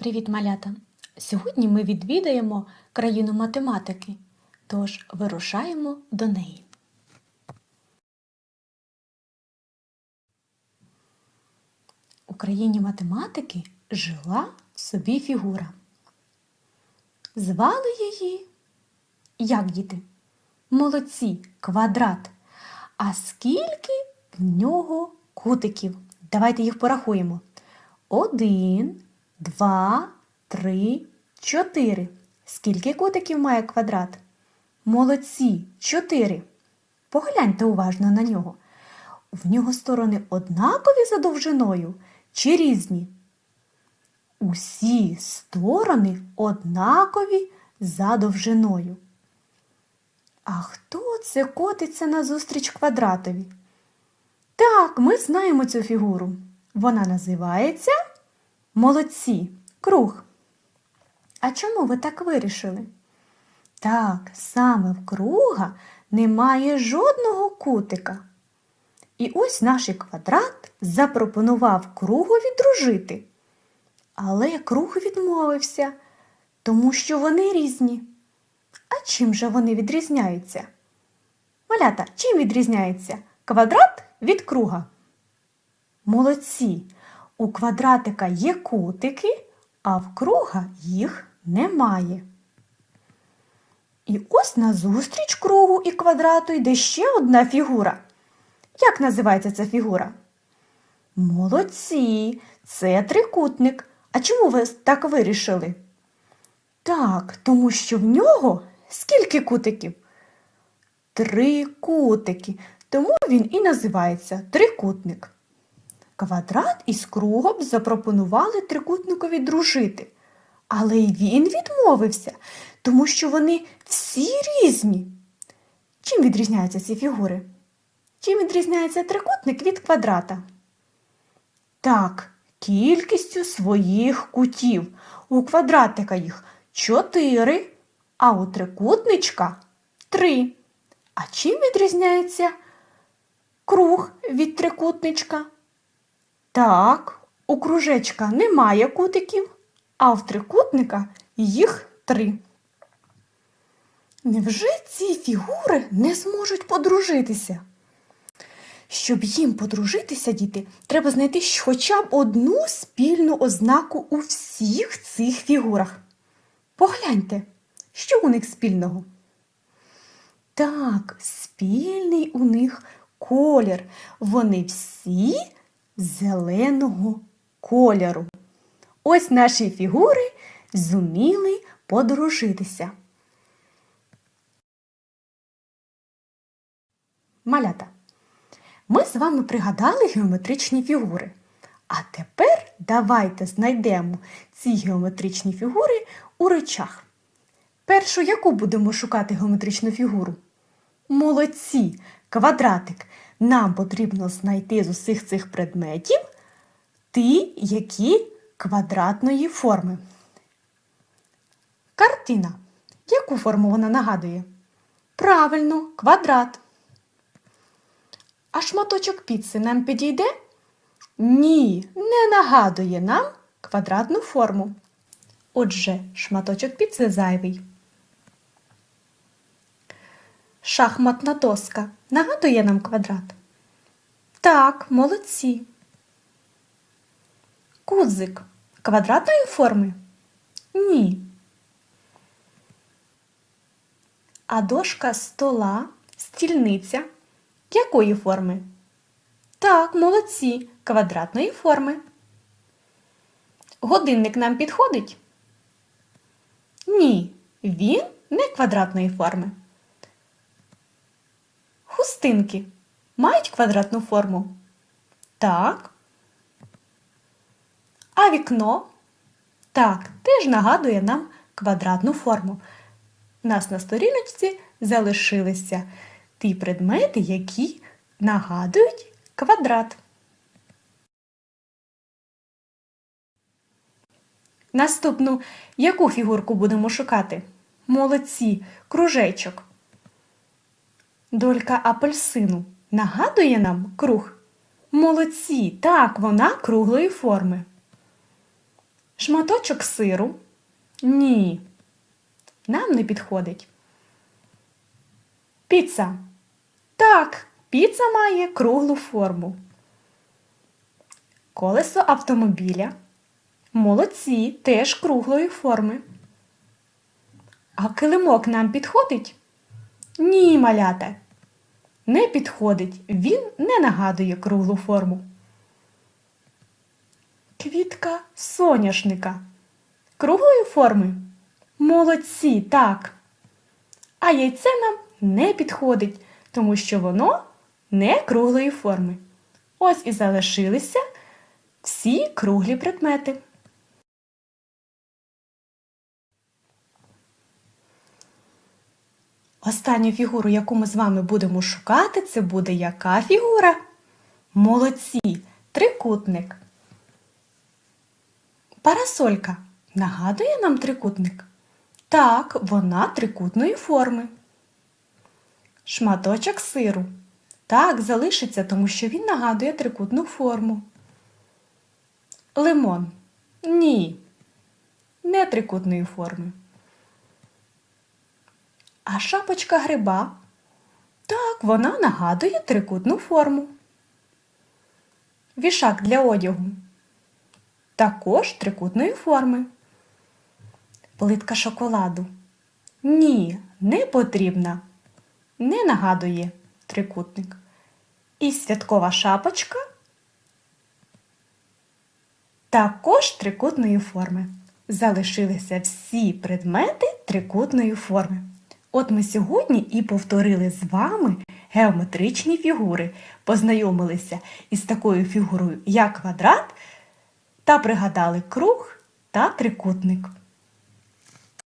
Привіт, малята! Сьогодні ми відвідаємо країну математики, тож вирушаємо до неї. У країні математики жила собі фігура. Звали її, як діти? Молодці, квадрат. А скільки в нього кутиків? Давайте їх порахуємо. Один, два, три, чотири. Скільки кутиків має квадрат? Молодці, чотири. Погляньте уважно на нього. В нього сторони однакові за довжиною чи різні? Усі сторони однакові за довжиною. А хто це котиться назустріч квадратові? Так, ми знаємо цю фігуру. Вона називається Молодці, круг. А чому ви так вирішили? Так, саме в круга немає жодного кутика. І ось наш квадрат запропонував кругові дружити. Але круг відмовився, тому що вони різні. А чим же вони відрізняються? Малята, чим відрізняється квадрат від круга? Молодці! У квадратика є кутики, а в круга їх немає. І ось назустріч кругу і квадрату йде ще одна фігура. Як називається ця фігура? Молодці, це трикутник. А чому ви так вирішили? Так, тому що в нього скільки кутиків? Три кутики. Тому він і називається трикутник. Квадрат із кругом запропонували трикутникові дружити. Але й він відмовився, тому що вони всі різні. Чим відрізняються ці фігури? Чим відрізняється трикутник від квадрата? Так, кількістю своїх кутів. У квадратика їх чотири, а у трикутничка три. А чим відрізняється круг від трикутничка? Так, у кружечка немає кутиків, а в трикутника їх три. Невже ці фігури не зможуть подружитися? Щоб їм подружитися, діти, треба знайти хоча б одну спільну ознаку у всіх цих фігурах. Погляньте, що у них спільного? Так, спільний у них колір. Вони всі зеленого кольору. Ось наші фігури зуміли подружитися. Малята. Ми з вами пригадали геометричні фігури. А тепер давайте знайдемо ці геометричні фігури у речах. Першу яку будемо шукати геометричну фігуру? Молодці! Квадратик. Нам потрібно знайти з усіх цих предметів ті, які квадратної форми. Картина. Яку форму вона нагадує? Правильно, квадрат. А шматочок піци нам підійде? Ні, не нагадує нам квадратну форму. Отже, шматочок піци зайвий. Шахматна доска нагадує нам квадрат? Так, молодці. Кузик квадратної форми? Ні. А дошка стола, стільниця якої форми? Так, молодці, квадратної форми. Годинник нам підходить? Ні, він не квадратної форми. Хустинки мають квадратну форму? Так. А вікно? Так, теж нагадує нам квадратну форму. Нас на сторіночці залишилися ті предмети, які нагадують квадрат. Наступну яку фігурку будемо шукати? Молодці, кружечок. Долька апельсину нагадує нам круг? Молодці, так, вона круглої форми. Шматочок сиру? Ні. Нам не підходить. Піца. Так, піца має круглу форму. Колесо автомобіля. Молодці, теж круглої форми. А килимок нам підходить? Ні, малята. Не підходить. Він не нагадує круглу форму. Квітка соняшника. Круглої форми? Молодці, так. А яйце нам не підходить, тому що воно не круглої форми. Ось і залишилися всі круглі предмети. Останню фігуру, яку ми з вами будемо шукати, це буде яка фігура? Молодці, трикутник. Парасолька нагадує нам трикутник? Так, вона трикутної форми. Шматочок сиру. Так, залишиться, тому що він нагадує трикутну форму. Лимон. Ні. Не трикутної форми. А шапочка гриба? Так, вона нагадує трикутну форму. Вішак для одягу. Також трикутної форми. Плитка шоколаду. Ні, не потрібна. Не нагадує трикутник. І святкова шапочка також трикутної форми. Залишилися всі предмети трикутної форми. От ми сьогодні і повторили з вами геометричні фігури, познайомилися із такою фігурою, як квадрат, та пригадали круг та трикутник.